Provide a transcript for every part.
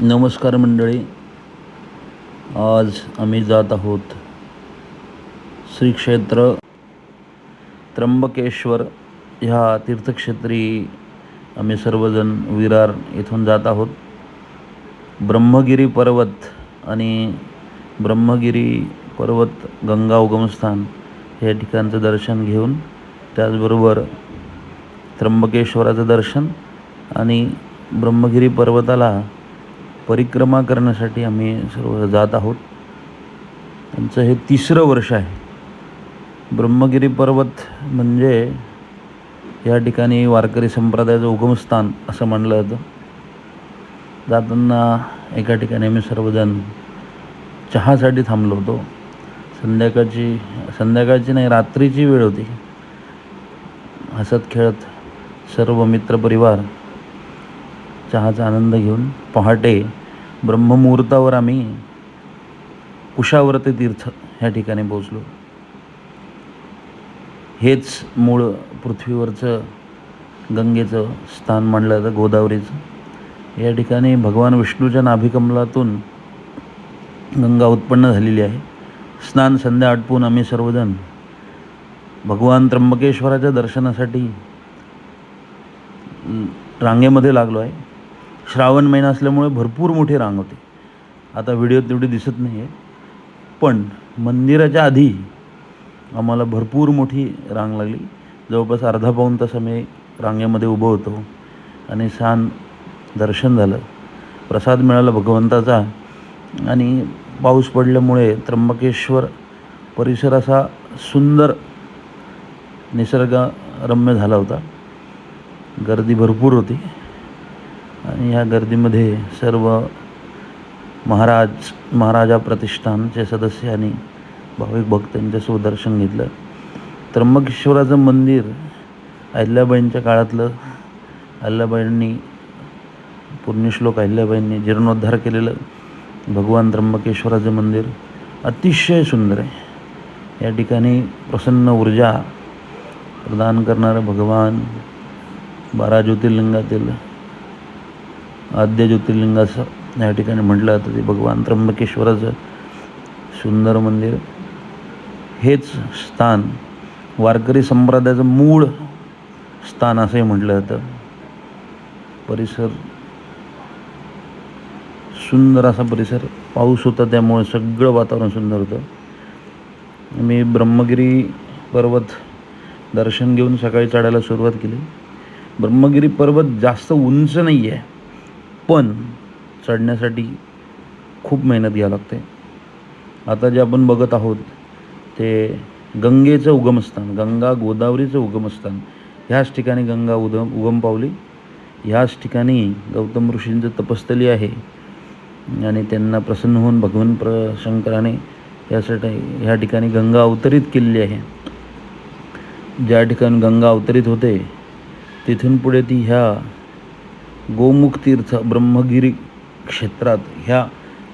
नमस्कार मंडळी. आज आम्ही जात आहोत श्री क्षेत्र त्र्यंबकेश्वर ह्या तीर्थक्षेत्री आम्ही सर्वजण विरार येथून जात आहोत. ब्रह्मगिरी पर्वत आणि ब्रह्मगिरी पर्वत गंगा उगमस्थान या ठिकाणचं दर्शन घेऊन त्याचबरोबर त्र्यंबकेश्वराचं दर्शन आणि ब्रह्मगिरी पर्वताला परिक्रमा करण्यासाठी आम्ही सर्व जात आहोत. त्यांचं हे तिसरं वर्ष आहे. ब्रह्मगिरी पर्वत म्हणजे या ठिकाणी वारकरी संप्रदायाचं उगमस्थान असं म्हणलं जातं. जाताना एका ठिकाणी आम्ही सर्वजण चहासाठी थांबलो होतो. संध्याकाळची संध्याकाळची नाही रात्रीची वेळ होती. हसत खेळत सर्व मित्रपरिवार चहाचा आनंद घेऊन पहाटे ब्रह्ममुहूर्तावर आम्ही कुशावर्ती तीर्थ ह्या ठिकाणी पोचलो हेच मूळ पृथ्वीवरचं गंगेचं स्थान मानलं जातं गोदावरीचं. या ठिकाणी भगवान विष्णूच्या नाभिकमलातून गंगा उत्पन्न झालेली आहे. स्नान संध्या आटपून आम्ही सर्वजण भगवान त्र्यंबकेश्वराच्या दर्शनासाठी रांगेमध्ये लागलो आहे. श्रावण महिना असल्यामुळे भरपूर मोठी रांग होती. आता व्हिडिओ तेवढी दिसत नाही आहे पण मंदिराच्या आधी आम्हाला भरपूर मोठी रांग लागली. जवळपास अर्धा पाऊण तास आम्ही रांगेमध्ये उभं होतो आणि छान दर्शन झालं. प्रसाद मिळाला भगवंताचा आणि पाऊस पडल्यामुळे त्र्यंबकेश्वर परिसर असा सुंदर निसर्गरम्य झाला होता. गर्दी भरपूर होती. आणि ह्या गर्दीमध्ये सर्व महाराज महाराजा प्रतिष्ठानचे सदस्य आणि भाविक भक्तांच्यासोबत दर्शन घेतलं. त्र्यंबकेश्वराचं मंदिर अहिल्याबाईंच्या काळातलं अहिल्याबाईंनी पुण्यश्लोक अहिल्याबाईंनी जीर्णोद्धार केलेलं भगवान त्र्यंबकेश्वराचं मंदिर अतिशय सुंदर आहे. या ठिकाणी प्रसन्न ऊर्जा प्रदान करणारं भगवान बारा ज्योतिर्लिंगातील आद्य ज्योतिर्लिंग असं या ठिकाणी म्हटलं जातं. ते भगवान त्र्यंबकेश्वराचं सुंदर मंदिर. हेच स्थान वारकरी संप्रदायाचं मूळ स्थान असंही म्हटलं जातं. परिसर सुंदर असा परिसर. पाऊस होता त्यामुळे सगळं वातावरण सुंदर होतं. मी ब्रह्मगिरी पर्वत दर्शन घेऊन सकाळी चढायला सुरुवात केली. ब्रह्मगिरी पर्वत जास्त उंच नाही आहे पण चढण्यासाठी खूप मेहनत घ्यावी लागते. आता जे आपण बघत आहोत ते गंगेचं उगमस्थान गंगा गोदावरीचं उगमस्थान ह्याच ठिकाणी गंगा उदम उगम पावली. ह्याच ठिकाणी गौतम ऋषींचं तपस्थली आहे. आणि त्यांना प्रसन्न होऊन भगवान प्र शंकराने यासाठी ह्या ठिकाणी गंगा अवतरित केलेली आहे. ज्या ठिकाणी गंगा अवतरित होते तिथून पुढे ती ह्या गोमुख तीर्थ ब्रह्मगिरी क्षेत्रात ह्या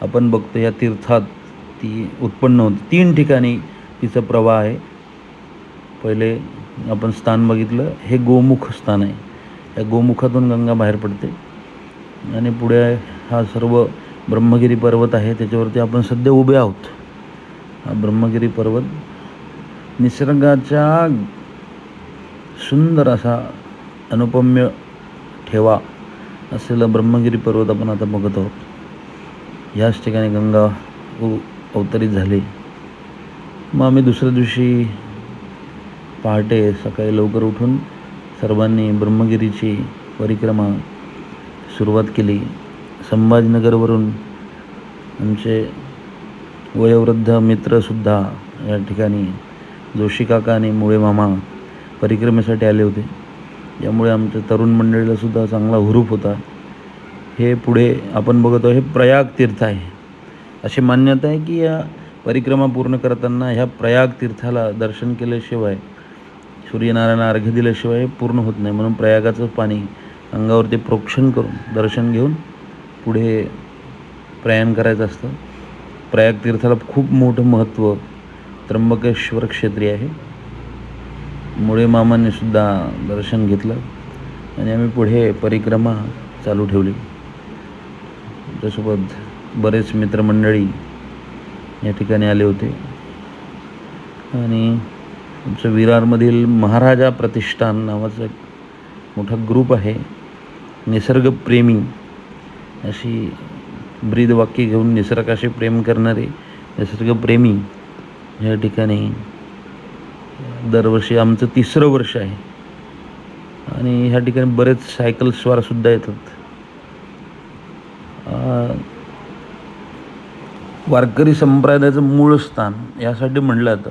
आपण बघतो या तीर्थात ती उत्पन्न होते. तीन ठिकाणी तिचा प्रवाह आहे. पहिले आपण स्थान बघितलं हे गोमुख स्थान आहे. या गोमुखातून गंगा बाहेर पडते. आणि पुढे हा सर्व ब्रह्मगिरी पर्वत आहे त्याच्यावरती आपण सध्या उभे आहोत. हा ब्रह्मगिरी पर्वत निसर्गाच्या सुंदर असा अनुपम्य ठेवा. असलेला ब्रह्मगिरी पर्वत आपण आता बघत आहोत. याच ठिकाणी गंगा अवतरित झाली. मग आम्ही दुसऱ्या दिवशी पहाटे सकाळी लवकर उठून सर्वांनी ब्रह्मगिरीची परिक्रमा सुरुवात केली. संभाजीनगरवरून आमचे वयोवृद्ध मित्रसुद्धा या ठिकाणी जोशी काका आणि मुळे मामा परिक्रमेसाठी आले होते. यामुळे आमच्या तरुण मंडळीलासुद्धा चांगला हुरूप होता. हे पुढे आपण बघतो हे प्रयाग तीर्थ आहे. अशी मान्यता आहे की या परिक्रमा पूर्ण करताना ह्या प्रयाग तीर्थाला दर्शन केल्याशिवाय सूर्यनारायण अर्घ्य दिल्याशिवाय पूर्ण होत नाही. म्हणून प्रयागाचं पाणी अंगावरती प्रोक्षण करून दर्शन घेऊन पुढे प्रयाण करायचं असतं. प्रयाग तीर्थाला खूप मोठं महत्त्व त्र्यंबकेश्वर क्षेत्री आहे. मुळे मामांनी सुद्धा दर्शन घेतलं आणि आम्ही पुढे परिक्रमा चालू ठेवली. त्यासोबत बरेच मित्रमंडळी या ठिकाणी आले होते. आणि आमचं विरारमधील महाराजा प्रतिष्ठान नावाचा एक मोठा ग्रुप आहे निसर्गप्रेमी. अशी ब्रीद वाक्य घेऊन निसर्गाशी प्रेम करणारे निसर्गप्रेमी या ठिकाणी दरवर्षी आमचं तिसरं वर्ष आहे. आणि ह्या ठिकाणी बरेच सायकल स्वारसुद्धा येतात. वारकरी संप्रदायाचं मूळ स्थान यासाठी म्हणलं जातं.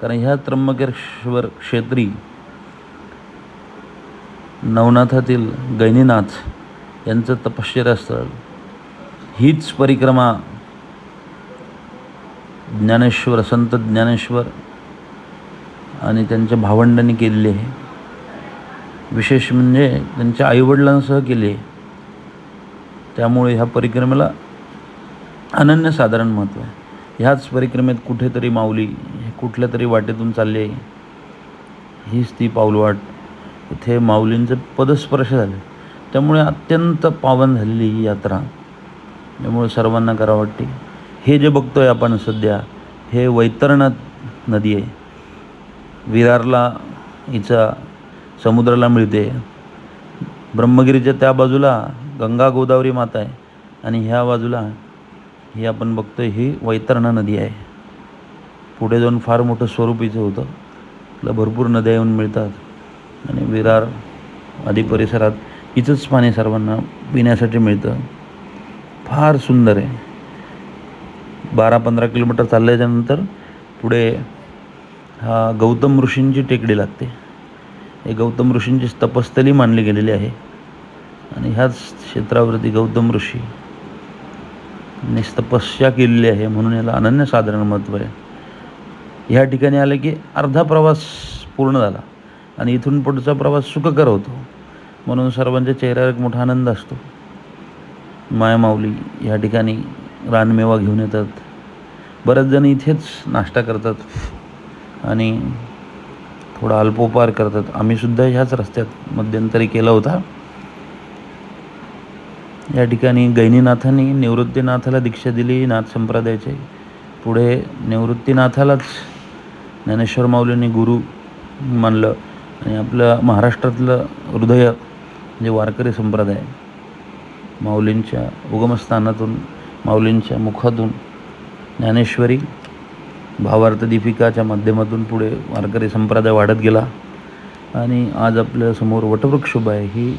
कारण ह्या त्र्यंबकेश्वर क्षेत्री नवनाथातील गैनीनाथ यांचं तपश्चर्या स्थळ हीच परिक्रमा ज्ञानेश्वर संत ज्ञानेश्वर आणि त्यांच्या भावंडांनी केलेली आहे. विशेष म्हणजे त्यांच्या आईवडिलांसह केली आहे. त्यामुळे ह्या परिक्रमेला अनन्यसाधारण महत्त्व आहे. ह्याच परिक्रमेत कुठेतरी माऊली हे कुठल्या तरी वाटेतून चालली आहे. हीच ती पाऊलवाट इथे माऊलींचे पदस्पर्श झाले. त्यामुळे अत्यंत पावन झालेली ही यात्रा. त्यामुळे सर्वांना करा वाटते. हे जे बघतो आहे आपण सध्या हे वैतरणा नदी आहे. विरारला हिचा समुद्राला मिळते. ब्रह्मगिरीच्या त्या बाजूला गंगा गोदावरी माता आहे आणि ह्या बाजूला ही आपण बघतो ही वैतरणा नदी आहे. पुढे जाऊन फार मोठं स्वरूप हिचं होतं. तिला भरपूर नद्या येऊन मिळतात. आणि विरार आदी परिसरात हिचंच पाणी सर्वांना पिण्यासाठी मिळतं. फार सुंदर आहे. बारा पंधरा किलोमीटर चालल्याच्यानंतर पुढे हा गौतम ऋषींची टेकडी लागते. हे गौतम ऋषींची तपस्थली मानली गेलेली आहे. आणि ह्याच क्षेत्रावरती गौतम ऋषी तपस्या केलेली आहे म्हणून याला अनन्यसाधारण महत्त्व आहे. ह्या ठिकाणी आलं की अर्धा प्रवास पूर्ण झाला आणि इथून पुढचा प्रवास सुखकर होतो. म्हणून सर्वांच्या चेहऱ्यावर एक मोठा आनंद असतो. मायामाऊली ह्या ठिकाणी रानमेवा घेऊन येतात. बरेच जण इथेच नाश्ता करतात. आणि थोडा अल्पोपार करतात. आम्हीसुद्धा ह्याच रस्त्यात मध्यंतरी केला होता. या ठिकाणी गैनीनाथांनी निवृत्तीनाथाला दीक्षा दिली नाथ संप्रदायाचे. पुढे निवृत्तीनाथालाच ज्ञानेश्वर माऊलींनी गुरु मानलं. आणि आपलं महाराष्ट्रातलं हृदय जे वारकरी संप्रदाय माऊलींच्या उगमस्थानातून माऊलींच्या मुखातून ज्ञानेश्वरी भावार्थ दीपिकाच्या माध्यमातून पुढे वारकरी संप्रदाय वाढत गेला. आणि आज आपल्यासमोर वटवृक्ष उभा आहे. ही